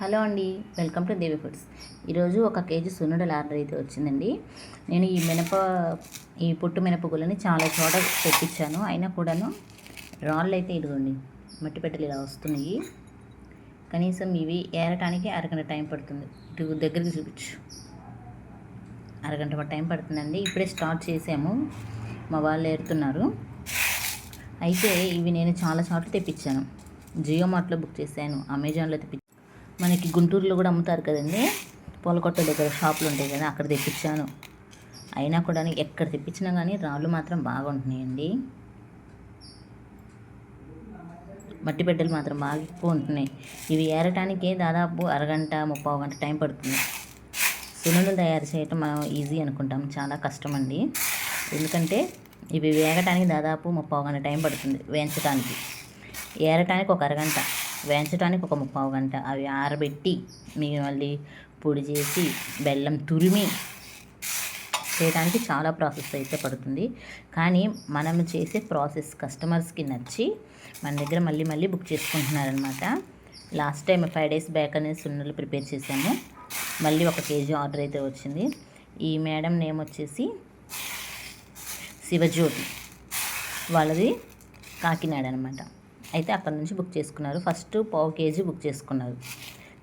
Hello అండి welcome to Devi foods. ఈరోజు ఒక కేజీ సున్నుడల ఆర్డర్ అయితే వచ్చిందండి. నేను ఈ మినప ఈ పొట్టు మినపగులని చాలా చోట తెప్పించాను. అయినా కూడాను రాళ్ళు అయితే ఇదిగోండి మట్టి పెట్టెలు ఇలా వస్తున్నాయి. కనీసం ఇవి ఏరటానికి అరగంట టైం పడుతుంది. ఇటు దగ్గరికి చూపించు. అరగంట టైం పడుతుందండి. ఇప్పుడే స్టార్ట్ చేసాము. మా వాళ్ళు ఏరుతున్నారు. అయితే ఇవి నేను చాలా చోట్ల తెప్పించాను. జియో మార్ట్లో బుక్ చేశాను. అమెజాన్లో తెప్పించాను మనకి గుంటూరులో కూడా అమ్ముతారు కదండి. పూలకొట్ట దగ్గర షాపులు ఉంటాయి కదా అక్కడ తెప్పించాను. అయినా కూడా ఎక్కడ తెప్పించినా కానీ రాళ్ళు మాత్రం బాగుంటున్నాయండి. మట్టి బిడ్డలు మాత్రం బాగా ఎక్కువ ఉంటున్నాయి. ఇవి ఏరటానికి దాదాపు అరగంట ముప్పై గంట టైం పడుతుంది. సునులు తయారు చేయటం మనం ఈజీ అనుకుంటాం చాలా కష్టం అండి. ఎందుకంటే ఇవి వేగటానికి దాదాపు ముప్పై గంట టైం పడుతుంది వేయించడానికి ఏరటానికి ఒక అరగంట. వేయించడానికి ఒక ముప్పావు గంట. అవి ఆరబెట్టి మీ మళ్ళీ పొడి చేసి బెల్లం తురిమి చేయడానికి చాలా ప్రాసెస్ అయితే పడుతుంది. కానీ మనం చేసే ప్రాసెస్ కస్టమర్స్కి నచ్చి మన దగ్గర మళ్ళీ మళ్ళీ book చేసుకుంటున్నారనమాట last time five days back అనేది సున్నులు ప్రిపేర్ చేసాము మళ్ళీ ఒక కేజీ ఆర్డర్ అయితే వచ్చింది. ఈ మేడం నేమ్ వచ్చేసి శివజ్యోతి. వాళ్ళది కాకినాడ అనమాట అయితే అక్కడ నుంచి బుక్ చేసుకున్నారు. ఫస్ట్ పావు కేజీ బుక్ చేసుకున్నారు.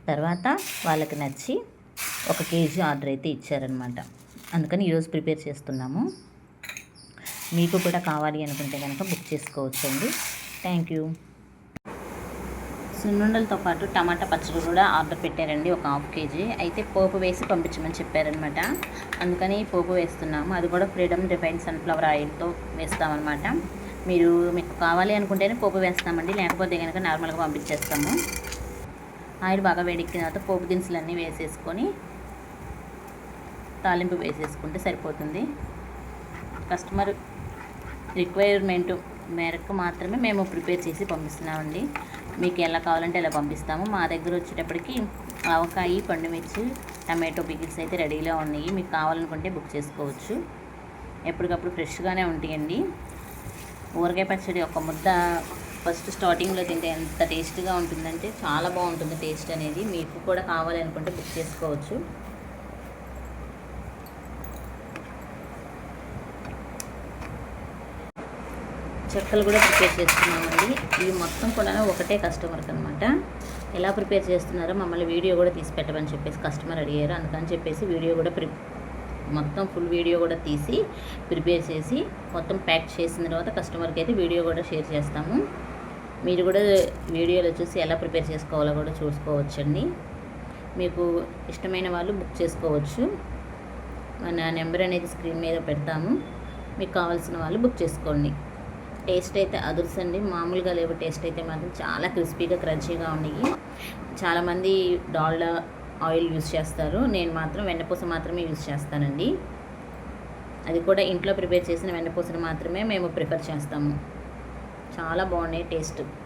తర్వాత వాళ్ళకి నచ్చి ఒక కేజీ ఆర్డర్ అయితే ఇచ్చారనమాట అందుకని ఈరోజు ప్రిపేర్ చేస్తున్నాము. మీకు కూడా కావాలి అనుకుంటే కనుక బుక్ చేసుకోవచ్చండి. Thank you. సున్నుండలతో పాటు టమాటా పచ్చడి కూడా ఆర్డర్ పెట్టారండి ఒక హాఫ్ కేజీ. అయితే పోపు వేసి పంపించమని చెప్పారనమాట అందుకని పోపు వేస్తున్నాము. అది కూడా ఫ్రీడమ్ రిఫైన్ సన్ఫ్లవర్ ఆయిల్తో వేస్తామన్నమాట. మీరు మీకు కావాలి అనుకుంటేనే పోపు వేస్తామండి. లేకపోతే కనుక నార్మల్గా పంపించేస్తాము. ఆయిల్ బాగా వేడెక్కిన తర్వాత పోపు దినుసులు అన్నీ వేసేసుకొని తాలింపు వేసేసుకుంటే సరిపోతుంది. కస్టమర్ రిక్వైర్మెంట్ మేరకు మాత్రమే మేము ప్రిపేర్ చేసి పంపిస్తున్నామండి. మీకు ఎలా కావాలంటే ఎలా పంపిస్తాము. మా దగ్గర వచ్చేటప్పటికి ఆవకాయ పండుమిర్చి టమాటో పికిల్స్ అయితే రెడీలో ఉన్నాయి. మీకు కావాలనుకుంటే బుక్ చేసుకోవచ్చు. ఎప్పటికప్పుడు ఫ్రెష్గానే ఉంటాయండి. ఊరగాయ పచ్చడి ఒక ముద్ద ఫస్ట్ స్టార్టింగ్లో తింటే ఎంత టేస్ట్గా ఉంటుందంటే చాలా బాగుంటుంది టేస్ట్ అనేది. మీకు కూడా కావాలనుకుంటే బుక్ చేసుకోవచ్చు. చెక్కలు కూడా ప్రిపేర్ చేస్తున్నామండి. ఇవి మొత్తం కూడా ఒకటే కస్టమర్కి అనమాట ఎలా ప్రిపేర్ చేస్తున్నారో మమ్మల్ని వీడియో కూడా తీసి పెట్టమని చెప్పేసి కస్టమర్ అడిగారు. అందుకని చెప్పేసి వీడియో కూడా ప్రి మొత్తం ఫుల్ వీడియో కూడా తీసి ప్రిపేర్ చేసి మొత్తం ప్యాక్ చేసిన తర్వాత కస్టమర్కి అయితే వీడియో కూడా షేర్ చేస్తాము. మీరు కూడా వీడియోలో చూసి ఎలా ప్రిపేర్ చేసుకోవాలో కూడా చూసుకోవచ్చండి. మీకు ఇష్టమైన వాళ్ళు బుక్ చేసుకోవచ్చు. మన నెంబర్ అనేది స్క్రీన్ మీద పెడతాము. మీకు కావాల్సిన వాళ్ళు బుక్ చేసుకోండి. టేస్ట్ అయితే అదుర్సండి. మామూలుగా లేవు. టేస్ట్ అయితే మాత్రం చాలా క్రిస్పీగా క్రంచీగా ఉన్నాయి చాలామంది డాల్డా ఆయిల్ యూస్ చేస్తారు. నేను మాత్రం వెన్నపూస మాత్రమే యూస్ చేస్తానండి. అది కూడా ఇంట్లో ప్రిపేర్ చేసిన వెన్నపూసను మాత్రమే మేము ప్రిఫర్ చేస్తాము. చాలా బాగున్నాయి టేస్ట్.